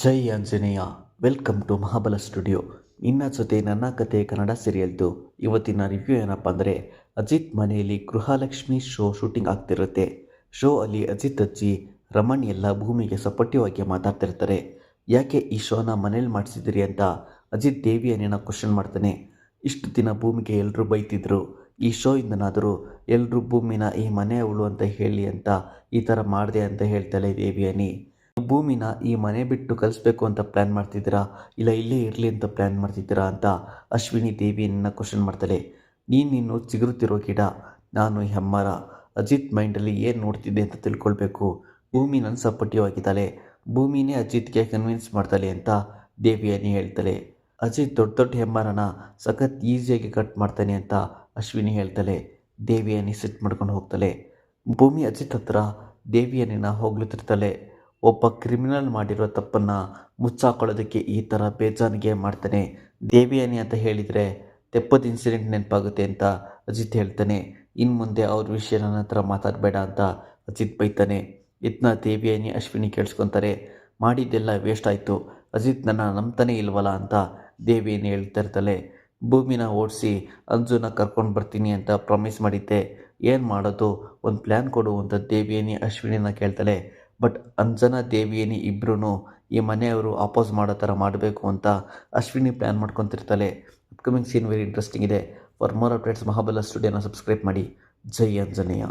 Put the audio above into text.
Jai Anjaneya, welcome to Mahabala studio. ನಿನ್ನ ಜೊತೆ ನನ್ನ ಕತೆ ಕನ್ನಡ ಸೀರಿಯಲ್ದು ಇವತ್ತಿನ ರಿವ್ಯೂ ಏನಪ್ಪ ಅಂದರೆ, ಅಜಿತ್ ಮನೆಯಲ್ಲಿ ಗೃಹಲಕ್ಷ್ಮಿ ಶೋ ಶೂಟಿಂಗ್ ಆಗ್ತಿರುತ್ತೆ. ಶೋ ಅಲ್ಲಿ ಅಜಿತ್ ಅಜ್ಜಿ, ರಮಣ್ ಎಲ್ಲ ಭೂಮಿಗೆ ಸಪೋರ್ಟಿವ್ ಮಾತಾಡ್ತಿರ್ತಾರೆ. ಯಾಕೆ ಈ ಶೋನ ಮನೇಲಿ ಮಾಡಿಸಿದಿರಿ ಅಂತ ಅಜಿತ್ ದೇವಿಯನ್ನ ಕ್ವಶನ್ ಮಾಡ್ತಾನೆ. ಇಷ್ಟು ದಿನ ಭೂಮಿಗೆ ಎಲ್ಲರೂ ಬೈತಿದ್ರು. ಈ ಶೋಯಿಂದನಾದರೂ ಎಲ್ಲರೂ ಭೂಮಿನ ಈ ಮನೆಯವಳು ಅಂತ ಹೇಳಿ ಅಂತ ಈ ಥರ ಮಾಡಿದೆ ಅಂತ ಹೇಳ್ತಾಳೆ ದೇವಿಯನಿ ಭೂಮಿನ ಈ ಮನೆ ಬಿಟ್ಟು ಕಲಿಸ್ಬೇಕು ಅಂತ ಪ್ಲ್ಯಾನ್ ಮಾಡ್ತಿದ್ದೀರಾ? ಇಲ್ಲ ಇಲ್ಲೇ ಇರಲಿ ಅಂತ ಪ್ಲ್ಯಾನ್ ಮಾಡ್ತಿದ್ದೀರಾ ಅಂತ ಅಶ್ವಿನಿ ದೇವಿಯನ್ನ ಕ್ವಶನ್ ಮಾಡ್ತಾಳೆ. ನೀನಿನ್ನು ಚಿಗುರುತ್ತಿರೋ ಗಿಡ, ನಾನು ಹೆಮ್ಮರ ಅಜಿತ್ ಮೈಂಡಲ್ಲಿ ಏನು ನೋಡ್ತಿದ್ದೆ ಅಂತ ತಿಳ್ಕೊಳ್ಬೇಕು. ಭೂಮಿ ನನ್ನ ಸಪೋರ್ಟಿವ್ ಆಗಿದ್ದಾಳೆ. ಭೂಮಿನೇ ಅಜಿತ್ಗೆ ಕನ್ವಿನ್ಸ್ ಮಾಡ್ತಾಳೆ ಅಂತ ದೇವಿಯನ್ನು ಹೇಳ್ತಾಳೆ. ಅಜಿತ್ ದೊಡ್ಡ ದೊಡ್ಡ ಹೆಮ್ಮರನ ಸಖತ್ ಈಸಿಯಾಗಿ ಕಟ್ ಮಾಡ್ತಾನೆ ಅಂತ ಅಶ್ವಿನಿ ಹೇಳ್ತಾಳೆ. ದೇವಿಯನ್ನು ಸೆಟ್ ಮಾಡ್ಕೊಂಡು ಹೋಗ್ತಾಳೆ. ಭೂಮಿ ಅಜಿತ್ ಹತ್ರ ದೇವಿಯನ್ನ ಹೋಗ್ಲುತ್ತಿರ್ತಾಳೆ ಒಬ್ಬ ಕ್ರಿಮಿನಲ್ ಮಾಡಿರೋ ತಪ್ಪನ್ನು ಮುಚ್ಚಾಕೊಳ್ಳೋದಕ್ಕೆ ಈ ಥರ ಬೇಜಾನಿಗೆ ಮಾಡ್ತಾನೆ. ದೇವಿಯಾನಿ ಅಂತ ಹೇಳಿದರೆ, ತೆಪ್ಪದ ಇನ್ಸಿಡೆಂಟ್ ನೆನಪಾಗುತ್ತೆ ಅಂತ ಅಜಿತ್ ಹೇಳ್ತಾನೆ. ಇನ್ನು ಮುಂದೆ ಅವ್ರ ವಿಷಯ ನನ್ನ ಹತ್ರ ಮಾತಾಡಬೇಡ ಅಂತ ಅಜಿತ್ ಬೈತಾನೆ. ಇದನ್ನ ದೇವಿಯಾನಿ ಅಶ್ವಿನಿ ಕೇಳಿಸ್ಕೊತಾರೆ. ಮಾಡಿದ್ದೆಲ್ಲ ವೇಸ್ಟ್ ಆಯಿತು. ಅಜಿತ್ ನನ್ನ ನಂಬ್ತಾನೆ ಇಲ್ವಲ್ಲ ಅಂತ ದೇವಿಯಾನಿ ಹೇಳ್ತಾ ಇರ್ತಾಳೆ. ಭೂಮಿನ ಓಡಿಸಿ ಅಂಜುನ ಕರ್ಕೊಂಡು ಬರ್ತೀನಿ ಅಂತ ಪ್ರಾಮಿಸ್ ಮಾಡಿದ್ದೆ. ಏನು ಮಾಡೋದು? ಒಂದು ಪ್ಲ್ಯಾನ್ ಕೊಡು ಅಂತ ದೇವಿಯನಿ ಅಶ್ವಿನಿನ ಕೇಳ್ತಾಳೆ. ಬಟ್ ಅಂಜನಾ ದೇವಿಯೇನಿ ಇಬ್ಬರೂ ಈ ಮನೆಯವರು ಅಪೋಸ್ ಮಾಡೋ ಥರ ಮಾಡಬೇಕು ಅಂತ ಅಶ್ವಿನಿ ಪ್ಲ್ಯಾನ್ ಮಾಡ್ಕೊತಿರ್ತಾಳೆ. ಅಪ್ಕಮಿಂಗ್ ಸೀನ್ ವೆರಿ ಇಂಟ್ರೆಸ್ಟಿಂಗ್ ಇದೆ. ಫಾರ್ ಮೋರ್ ಅಪ್ಡೇಟ್ಸ್ ಮಹಾಬಲ ಸ್ಟುಡಿಯೋನ ಸಬ್ಸ್ಕ್ರೈಬ್ ಮಾಡಿ. ಜೈ ಅಂಜನೇಯ